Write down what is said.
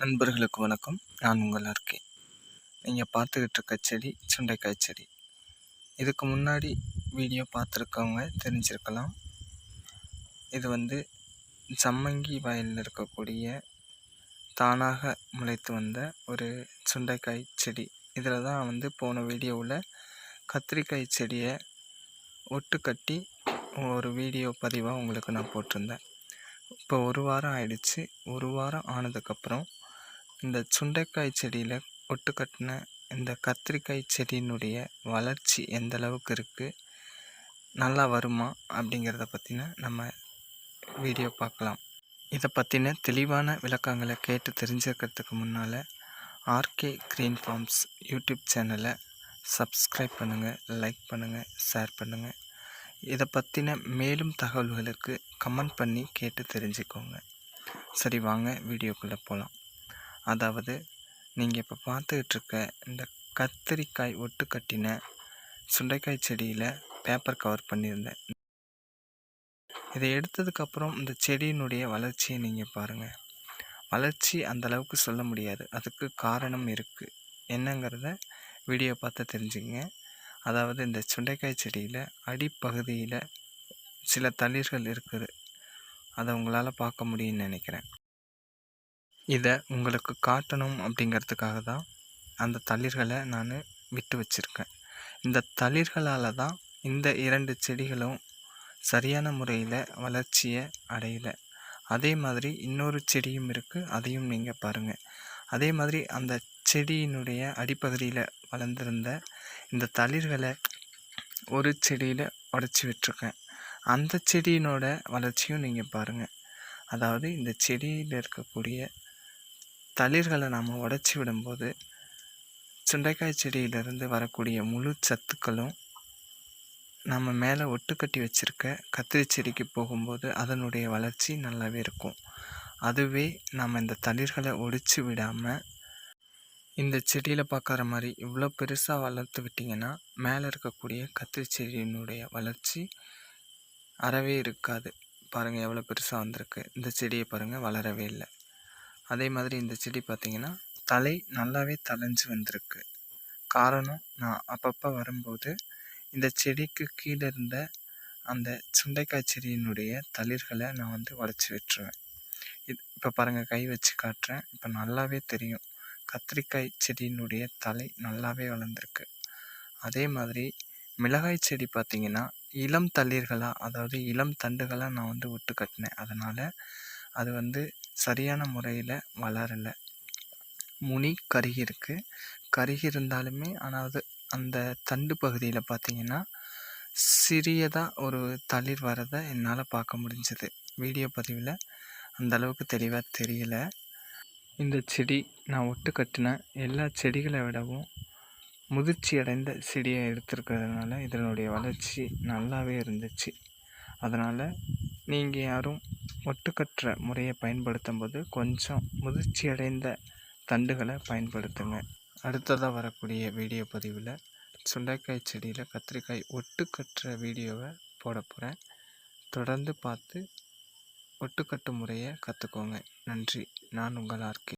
நண்பர்களுக்கு வணக்கம். நான் உங்கள் இருக்கேன் நீங்கள் பார்த்துக்கிட்டு இருக்க செடி சுண்டைக்காய் செடி. இதுக்கு முன்னாடி வீடியோ பார்த்துருக்கவங்க தெரிஞ்சிருக்கலாம். இது வந்து சம்மங்கி வயலில் இருக்கக்கூடிய தானாக முளைத்து வந்த ஒரு சுண்டைக்காய் செடி. இதில் தான் வந்து போன வீடியோவில் கத்திரிக்காய் செடியை ஒட்டு கட்டி ஒரு வீடியோ பதிவாக உங்களுக்கு நான் போட்டிருந்தேன். இப்போ ஒரு வாரம் ஆயிடுச்சு. ஒரு வாரம் ஆனதுக்கப்புறம் இந்த சுண்டைக்காய் செடியில் ஒட்டு கட்டின இந்த கத்திரிக்காய் செடியினுடைய வளர்ச்சி எந்த அளவுக்கு இருக்குது நல்லா வருமா அப்படிங்கிறத பற்றின நம்ம வீடியோ பார்க்கலாம். இதை பற்றின தெளிவான விளக்கங்களை கேட்டு தெரிஞ்சுக்கிறதுக்கு முன்னால் R K green farms YouTube சேனலை சப்ஸ்கிரைப் பண்ணுங்கள் லைக் பண்ணுங்கள் ஷேர் பண்ணுங்கள் இதை பற்றின மேலும் தகவல்களுக்கு கமெண்ட் பண்ணி கேட்டு தெரிஞ்சுக்கோங்க. சரி வாங்க வீடியோக்குள்ளே போகலாம் அதாவது நீங்கள் இப்போ பார்த்துக்கிட்டு இந்த கத்திரிக்காய் ஒட்டு கட்டின சுண்டைக்காய் செடியில் பேப்பர் கவர் பண்ணியிருந்தேன். இதை எடுத்ததுக்கப்புறம் இந்த செடியினுடைய வளர்ச்சியை நீங்கள் பாருங்கள் வளர்ச்சி அந்தளவுக்கு சொல்ல முடியாது. அதுக்கு காரணம் இருக்குது என்னங்கிறத வீடியோ பார்த்து தெரிஞ்சுங்க அதாவது இந்த சுண்டைக்காய் செடியில் அடிப்பகுதியில் சில தளிர்கள் இருக்குது. அதை உங்களால் பார்க்க முடியும்னு நினைக்கிறேன். இதை உங்களுக்கு காட்டணும் அப்படிங்கிறதுக்காக தான் அந்த தளிர்களை நான் விட்டு வச்சுருக்கேன். இந்த தளிர்களால் தான் இந்த இரண்டு செடிகளும் சரியான முறையில் வளர்ச்சியை அடையலை. அதே மாதிரி இன்னொரு செடியும் இருக்குது அதையும் நீங்கள் பாருங்கள் அதே மாதிரி அந்த செடியினுடைய அடிப்பகுதியில் வளர்ந்துருந்த இந்த தளிர்களை ஒரு செடியில் உடச்சி விட்டுருக்கேன். அந்த செடியினோட வளர்ச்சியும் நீங்கள் பாருங்கள் அதாவது இந்த செடியில் இருக்கக்கூடிய தளிர்களை நாம் உடச்சி விடும்போது சுண்டைக்காய் செடியிலிருந்து வரக்கூடிய முழு சத்துக்களும் நம்ம மேலே ஒட்டு கட்டி வச்சுருக்க கத்திரி செடிக்கு போகும்போது அதனுடைய வளர்ச்சி நல்லாவே இருக்கும். அதுவே நம்ம இந்த தளிர்களை ஒடிச்சு விடாமல் இந்த செடியில் பார்க்குற மாதிரி இவ்வளோ பெருசாக வளர்த்து விட்டிங்கன்னா மேலே இருக்கக்கூடிய கத்திரி செடியினுடைய வளர்ச்சி அறவே இருக்காது. பாருங்கள் எவ்வளோ பெருசாக வந்திருக்கு. இந்த செடியை பாருங்கள் வளரவே இல்லை. அதே மாதிரி இந்த செடி பார்த்திங்கன்னா தலை நல்லாவே தலைஞ்சு வந்திருக்கு. காரணம் நான் அப்பப்போ வரும்போது இந்த செடிக்கு கீழே இருந்த அந்த சுண்டைக்காய் செடியினுடைய தளிர்களை நான் வந்து உடச்சி விட்டுருவேன். இது இப்போ பாருங்கள் கை வச்சு காட்டுறேன். இப்போ நல்லாவே தெரியும். கத்திரிக்காய் செடியினுடைய தலை நல்லாவே வளர்ந்துருக்கு. அதே மாதிரி மிளகாய் செடி பார்த்திங்கன்னா இளம் தளிர்களாக அதாவது இளம் தண்டுகளாக நான் வந்து விட்டு கட்டினேன். அதனால் அது வந்து சரியான முறையில் வளரலை. முனி கருகி இருக்குது கருகி இருந்தாலுமே ஆனால் அது அந்த தண்டு பகுதியில் பார்த்திங்கன்னா சிறியதாக ஒரு தளிர் வரதை என்னால் பார்க்க முடிஞ்சது. வீடியோ பதிவில் அந்த அளவுக்கு தெளிவாக தெரியல. இந்த செடி நான் ஒட்டு கட்டின எல்லா செடிகளை விடவும் முதிர்ச்சி அடைந்த செடியை எடுத்திருக்கிறதுனால இதனுடைய வளர்ச்சி நல்லாவே இருந்துச்சு. அதனால் நீங்கள் யாரும் ஒட்டுக்கட்டுற முறையை பயன்படுத்தும் போது கொஞ்சம் முதிர்ச்சி அடைந்த தண்டுகளை பயன்படுத்துங்க. அடுத்ததாக வரக்கூடிய வீடியோ பதிவில் சுண்டைக்காய் செடியில் கத்திரிக்காய் ஒட்டுக்கட்டுற வீடியோவை போட போகிறேன் தொடர்ந்து பார்த்து ஒட்டுக்கட்டு முறையை கற்றுக்கோங்க நன்றி. நான் உங்கள் ஆர்கே